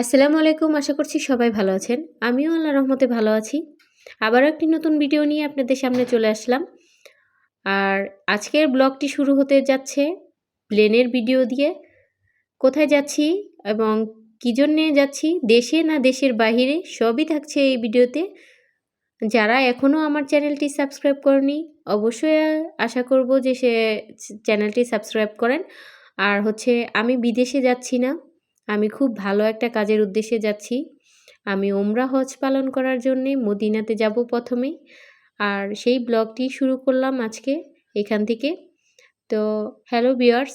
আসসালামু আলাইকুম, আশা করছি সবাই ভালো আছেন। আমিও আল্লাহ রহমতে ভালো আছি। আবারও একটি নতুন ভিডিও নিয়ে আপনাদের সামনে চলে আসলাম। আর আজকের ব্লগটি শুরু হতে যাচ্ছে প্লেনের ভিডিও দিয়ে। কোথায় যাচ্ছি এবং কী জন্যে যাচ্ছি, দেশে না দেশের বাহিরে, সবই থাকছে এই ভিডিওতে। যারা এখনও আমার চ্যানেলটি সাবস্ক্রাইব করেনি, অবশ্যই আশা করব যে সে চ্যানেলটি সাবস্ক্রাইব করেন। আর হচ্ছে আমি বিদেশে যাচ্ছি না। আমি খুব ভালো একটা কাজের উদ্দেশ্যে যাচ্ছি। আমি ওমরা হজ পালন করার জন্যে মদিনাতে যাব প্রথমেই আর সেই ব্লগটি শুরু করলাম আজকে এখান থেকে। তো হ্যালো বিয়ার্স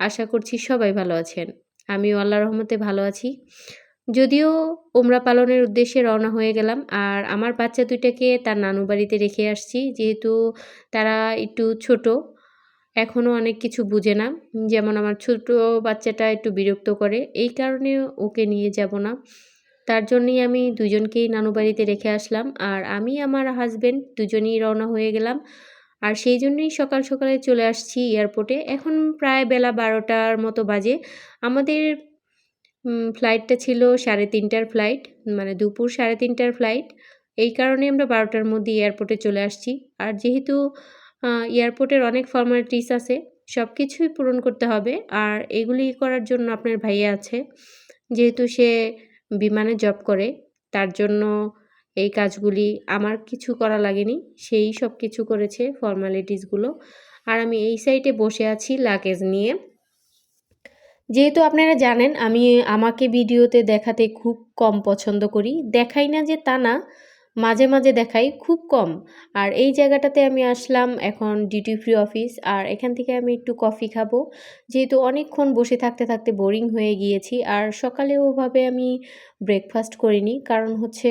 আশা করছি সবাই ভালো আছেন। আমিও আল্লাহ রহমতে ভালো আছি। যদিও ওমরা পালনের উদ্দেশ্যে রওনা হয়ে গেলাম, আর আমার বাচ্চা দুইটাকে তার নানু বাড়িতে রেখে আসছি। যেহেতু তারা একটু ছোট এখনও অনেক কিছু বুঝে না। যেমন আমার ছোট বাচ্চাটা একটু বিরক্ত করে, এই কারণে ওকে নিয়ে যাব না। তার জন্যই আমি দুজনকেই নানু বাড়িতে রেখে আসলাম আর আমি আমার হাজব্যান্ড দুজনেই রওনা হয়ে গেলাম। আর সেই জন্যই সকাল সকালে চলে আসছি এয়ারপোর্টে এখন প্রায় বেলা বারোটার মতো বাজে। আমাদের ফ্লাইটটা ছিল সাড়ে তিনটার ফ্লাইট মানে দুপুর সাড়ে তিনটার ফ্লাইট এই কারণে আমরা বারোটার মধ্যে এয়ারপোর্টে চলে আসছি। আর যেহেতু এয়ারপোর্টের অনেক ফর্মালিটিস আছে সব কিছুই পূরণ করতে হবে। আর এগুলি করার জন্য আপনার ভাইয়া আছে, যেহেতু সে বিমানে জব করে, তার জন্য এই কাজগুলি আমার কিছু করা লাগেনি, সেই সব কিছু করেছে ফর্মালিটিসগুলো আর আমি এই সাইডে বসে আছি লাগেজ নিয়ে। যেহেতু আপনারা জানেন, আমি আমাকে ভিডিওতে দেখাতে খুব কম পছন্দ করি। দেখাই না যে তা না মাঝে মাঝে দেখাই খুব কম। আর এই জায়গাটাতে আমি আসলাম এখন ডিউটি ফ্রি অফিস আর এখান থেকে আমি একটু কফি খাব। যেহেতু অনেকক্ষণ বসে থাকতে থাকতে বোরিং হয়ে গিয়েছি, আর সকালে ওভাবে আমি ব্রেকফাস্ট করিনি। কারণ হচ্ছে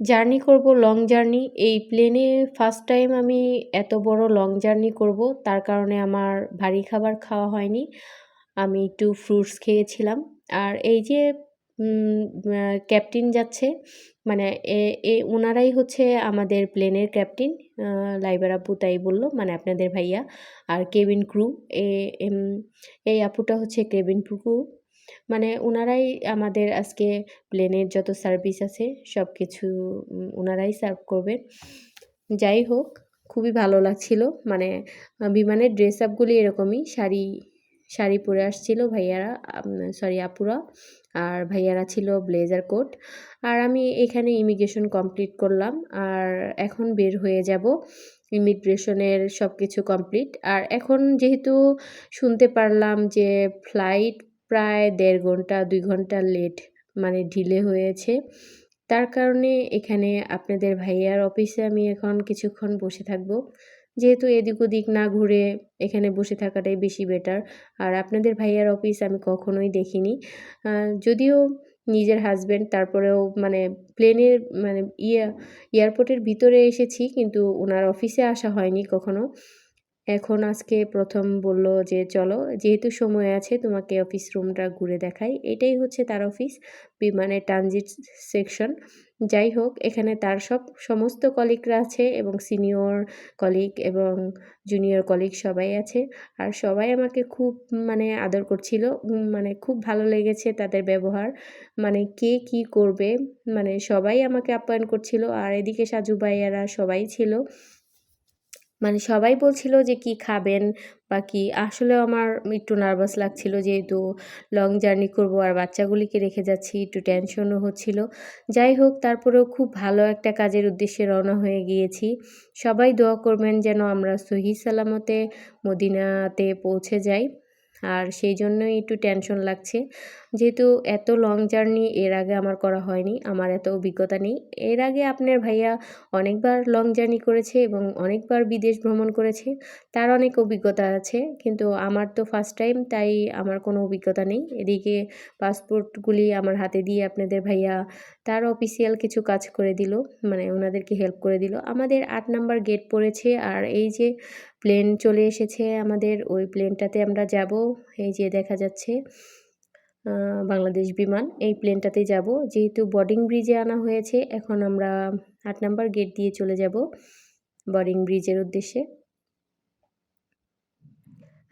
জার্নি করব লং জার্নি এই প্লেনে ফার্স্ট টাইম আমি এত বড় লং জার্নি করব, তার কারণে আমার ভারী খাবার খাওয়া হয়নি। আমি একটু ফ্রুটস খেয়েছিলাম। আর এই যে ক্যাপ্টেন যাচ্ছে। মানে এ ওনারাই হচ্ছে আমাদের প্লেনের ক্যাপ্টেন লাইবার আপু তাই বলল। মানে আপনাদের ভাইয়া আর কেবিন ক্রু এ এই আপুটা হচ্ছে কেবিন ক্রু মানে ওনারাই আমাদের আজকে প্লেনের যত সার্ভিস আছে সব কিছু ওনারাই সার্ভ করবেন যাই হোক, খুবই ভালো লাগছিল। মানে বিমানের ড্রেস আপগুলি এরকমই, শাড়ি শাড়ি পরে আসছিল ভাইয়ারা সরি আপুরা। আর ভাইয়ারা ছিল ব্লেজার কোট আর আমি এখানে ইমিগ্রেশন কমপ্লিট করলাম। আর এখন বের হয়ে যাব ইমিগ্রেশনের সব কিছু কমপ্লিট আর এখন যেহেতু শুনতে পারলাম যে ফ্লাইট প্রায় দেড় ঘণ্টা, দুই ঘণ্টা লেট মানে ঢিলে হয়েছে। তার কারণে এখানে আপনাদের ভাইয়ার অফিসে আমি এখন কিছুক্ষণ বসে থাকব। যেহেতু এদিক ওদিক না ঘুরে এখানে বসে থাকাটাই বেশি বেটার আর আপনাদের ভাইয়ার অফিস আমি কখনোই দেখিনি। যদিও নিজের হাজব্যান্ড তারপরেও মানে প্লেনের মানে ইয়ে এয়ারপোর্টের ভিতরে এসেছি, কিন্তু ওনার অফিসে আসা হয়নি কখনো। এখন আজকে প্রথম বলল যে, চলো, যেহেতু সময় আছে, তোমাকে অফিস রুমটা ঘুরে দেখাই। এটাই হচ্ছে তার অফিস বিমানের ট্রানজিট সেকশন যাই হোক, এখানে তার সব, সমস্ত কলিগরা আছে এবং সিনিয়র কলিগ এবং জুনিয়র কলিগ সবাই আছে। আর সবাই আমাকে খুব মানে আদর করছিল। মানে খুব ভালো লেগেছে তাদের ব্যবহার। মানে কে কি করবে? মানে সবাই আমাকে আপ্যায়ন করছিল। আর এদিকে সাজু ভাইয়ারা সবাই ছিল। মানে সবাই বলছিল যে কি খাবেন বা কি? আসলেও আমার একটু নার্ভাস লাগছিল যেহেতু লং জার্নি করব আর বাচ্চাগুলিকে রেখে যাচ্ছি, একটু টেনশনও হচ্ছিল। যাই হোক, তারপরেও খুব ভালো একটা কাজের উদ্দেশ্যে রওনা হয়ে গিয়েছি। সবাই দোয়া করবেন যেন আমরা সহি সালামতে মদিনাতে পৌঁছে যাই। আর সেই জন্যই একটু টেনশন লাগছে। যেহেতু এত লং জার্নি এর আগে আমার করা হয়নি, আমার এত অভিজ্ঞতা নেই। এর আগে আপনার ভাইয়া অনেকবার লং জার্নি করেছে এবং অনেকবার বিদেশ ভ্রমণ করেছে, তার অনেক অভিজ্ঞতা আছে, কিন্তু আমার তো ফার্স্ট টাইম তাই আমার কোনো অভিজ্ঞতা নেই। এদিকে পাসপোর্টগুলি আমার হাতে দিয়ে আপনাদের ভাইয়া তার অফিসিয়াল কিছু কাজ করে দিল মানে ওনাদেরকে হেল্প করে দিল। আমাদের আট নাম্বার গেট পড়েছে, আর এই যে প্লেন চলে এসেছে আমাদের, ওই প্লেনটাতে আমরা যাব। এই যে দেখা যাচ্ছে বাংলাদেশ বিমান। এই প্লেনটাতে যাব। যেহেতু বোর্ডিং ব্রিজে আনা হয়েছে, এখন আমরা আট নাম্বার গেট দিয়ে চলে যাব বোর্ডিং ব্রিজের উদ্দেশ্যে।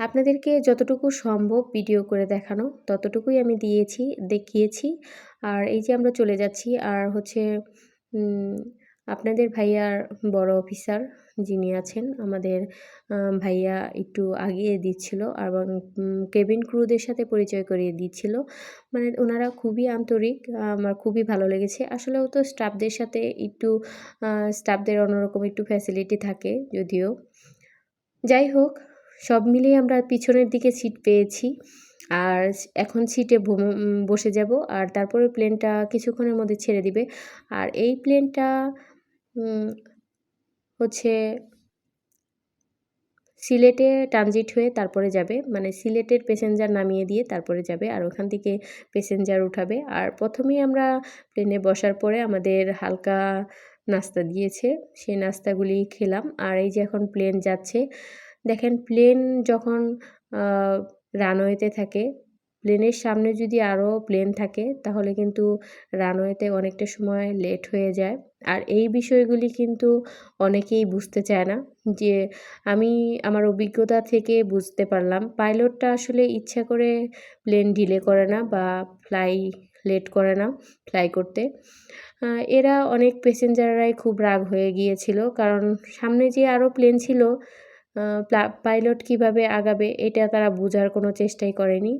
আপনাদেরকে যতটুকু সম্ভব ভিডিও করে দেখানো, ততটুকুই আমি দিয়েছি, দেখিয়েছি। আর এই যে আমরা চলে যাচ্ছি, আর হচ্ছে আপনাদের ভাইয়ার বড় অফিসার যিনি আছেন, আমাদের ভাইয়া একটু আগিয়ে দিচ্ছিল এবং কেবিন ক্রুদের সাথে পরিচয় করিয়ে দিচ্ছিল। মানে ওনারা খুবই আন্তরিক, আমার খুবই ভালো লেগেছে। আসলেও তো স্টাফদের সাথে একটু স্টাফদের অন্যরকম একটু ফ্যাসিলিটি থাকে যদিও। যাই হোক, সব মিলিয়ে আমরা পিছনের দিকে সিট পেয়েছি। আর এখন সিটে বসে যাব আর তারপরে প্লেনটা কিছুক্ষণের মধ্যে ছেড়ে দিবে। আর এই প্লেনটা হচ্ছে সিলেটে ট্রানজিট হয়ে তারপরে যাবে মানে সিলেটের প্যাসেঞ্জার নামিয়ে দিয়ে তারপরে যাবে আর ওখান থেকে প্যাসেঞ্জার উঠাবে। আর প্রথমেই আমরা প্লেনে বসার পরে আমাদের হালকা নাস্তা দিয়েছে, সেই নাস্তাগুলি খেলাম। আর এই যে এখন প্লেন যাচ্ছে, দেখেন প্লেন যখন রানওয়েতে থাকে প্লেনের সামনে যদি আরও প্লেন থাকে, তাহলে কিন্তু রানওয়েতে অনেকটা সময় লেট হয়ে যায়। আর এই বিষয়গুলি কিন্তু অনেকেই বুঝতে চায় না। যে আমি আমার অভিজ্ঞতা থেকে বুঝতে পারলাম পাইলটটা আসলে ইচ্ছা করে প্লেন ডিলে করে না বা ফ্লাই লেট করে না ফ্লাই করতে। এরা অনেক প্যাসেঞ্জাররাই খুব রাগ হয়ে গিয়েছিল। কারণ সামনে যে আরও প্লেন ছিল পাইলট কীভাবে আগাবে, এটা তারা বোঝার কোনো চেষ্টাই করেনি।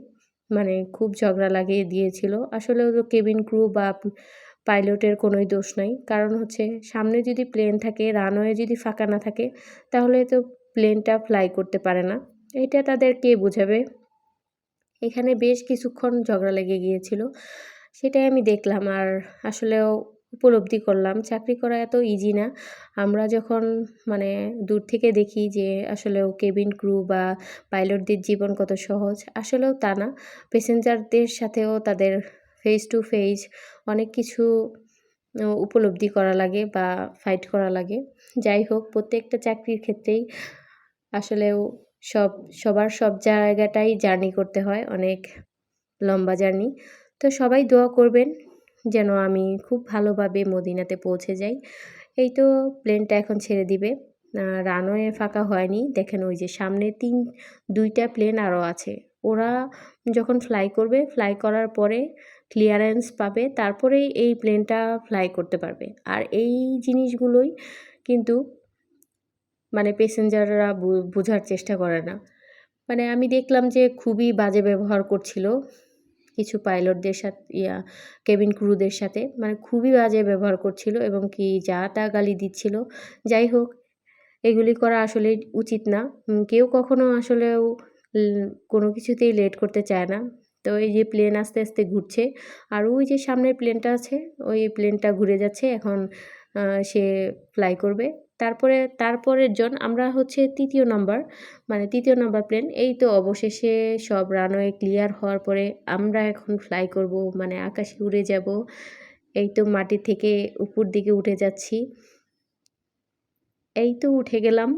মানে খুব ঝগড়া লাগিয়ে দিয়েছিল। আসলে তো কেবিন ক্রু বা পাইলটের কোনোই দোষ নাই। কারণ হচ্ছে সামনে যদি প্লেন থাকে, রানওয়ে যদি ফাঁকা না থাকে, তাহলে তো প্লেনটা ফ্লাই করতে পারে না। এটা তাদের কে বোঝাবে? এখানে বেশ কিছুক্ষণ ঝগড়া লেগে গিয়েছিল। সেটাই আমি দেখলাম। আর আসলেও উপলব্ধি করলাম। চাকরি করা এত ইজি না। আমরা যখন মানে দূর থেকে দেখি যে আসলেও কেবিন ক্রু বা পাইলটদের জীবন কত সহজ, আসলেও তা না। প্যাসেঞ্জারদের সাথেও তাদের ফেস টু ফেস অনেক কিছু উপলব্ধি করা লাগে বা ফাইট করা লাগে। যাই হোক, প্রত্যেকটা চাকরির ক্ষেত্রেই আসলেও সব, সবার সব জায়গাটাই জার্নি করতে হয়, অনেক লম্বা জার্নি তো সবাই দোয়া করবেন যেন আমি খুব ভালোভাবে মদিনাতে পৌঁছে যাই। এই তো প্লেনটা এখন ছেড়ে দিবে। রানওয়ে ফাঁকা হয়নি। দেখেন ওই যে সামনে তিন, দুইটা প্লেন আরও আছে। ওরা যখন ফ্লাই করবে ফ্লাই করার পরে ক্লিয়ারেন্স পাবে, তারপরেই এই প্লেনটা ফ্লাই করতে পারবে। আর এই জিনিসগুলোই কিন্তু মানে প্যাসেঞ্জাররা বোঝার চেষ্টা করে না। মানে আমি দেখলাম যে খুবই বাজে ব্যবহার করছিল। কিছু পাইলটদের সাথে, ইয়া, কেবিন ক্রুদের সাথে। মানে খুবই বাজে ব্যবহার করছিল এবং কি যা তা গালি দিচ্ছিল। যাই হোক, এগুলি করা আসলে উচিত না। কেউ কখনো আসলেও কোনো কিছুতেই লেট করতে চায় না। তো এই যে প্লেন আস্তে আস্তে ঘুরছে, আর ওই যে সামনের প্লেনটা আছে, ওই প্লেনটা ঘুরে যাচ্ছে। এখন সে ফ্লাই করবে। তারপরে, তারপরের জন আমরা হচ্ছে তৃতীয় নাম্বার মানে তৃতীয় নাম্বার প্লেন এই তো অবশেষে সব রানওয়ে ক্লিয়ার হওয়ার পরে আমরা এখন ফ্লাই করব মানে আকাশে উড়ে যাব। এই তো মাটি থেকে উপর দিকে উঠে যাচ্ছি। এই তো উঠে গেলাম।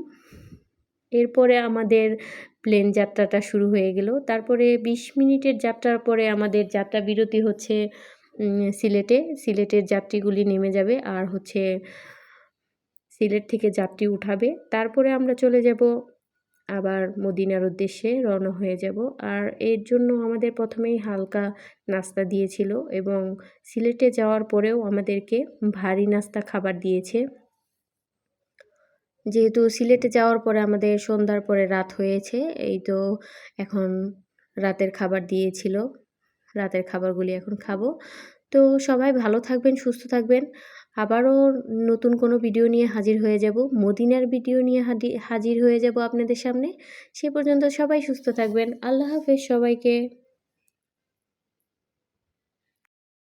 এরপরে আমাদের প্লেন যাত্রাটা শুরু হয়ে গেল। তারপরে বিশ মিনিটের যাত্রার পরে আমাদের যাত্রা বিরতি হচ্ছে সিলেটে। সিলেটের যাত্রীগুলি নেমে যাবে। আর হচ্ছে সিলেট থেকে যাত্রী উঠাবে। তারপরে আমরা চলে যাব আবার মদিনার উদ্দেশ্যে রওনা হয়ে যাব। আর এর জন্য আমাদের প্রথমেই হালকা নাস্তা দিয়েছিল এবং সিলেটে যাওয়ার পরেও আমাদেরকে ভারী নাস্তা খাবার দিয়েছে। যেহেতু সিলেটে যাওয়ার পরে আমাদের সন্ধ্যার পরে রাত হয়েছে, এই তো এখন রাতের খাবার দিয়েছিল। রাতের খাবারগুলি এখন খাব। তো সবাই ভালো থাকবেন, সুস্থ থাকবেন। আবারও নতুন কোনো ভিডিও নিয়ে হাজির হয়ে যাব। মদিনার ভিডিও নিয়ে হাজির হয়ে যাব আপনাদের সামনে। সে পর্যন্ত সবাই সুস্থ থাকবেন। আল্লাহ হাফেজ সবাইকে।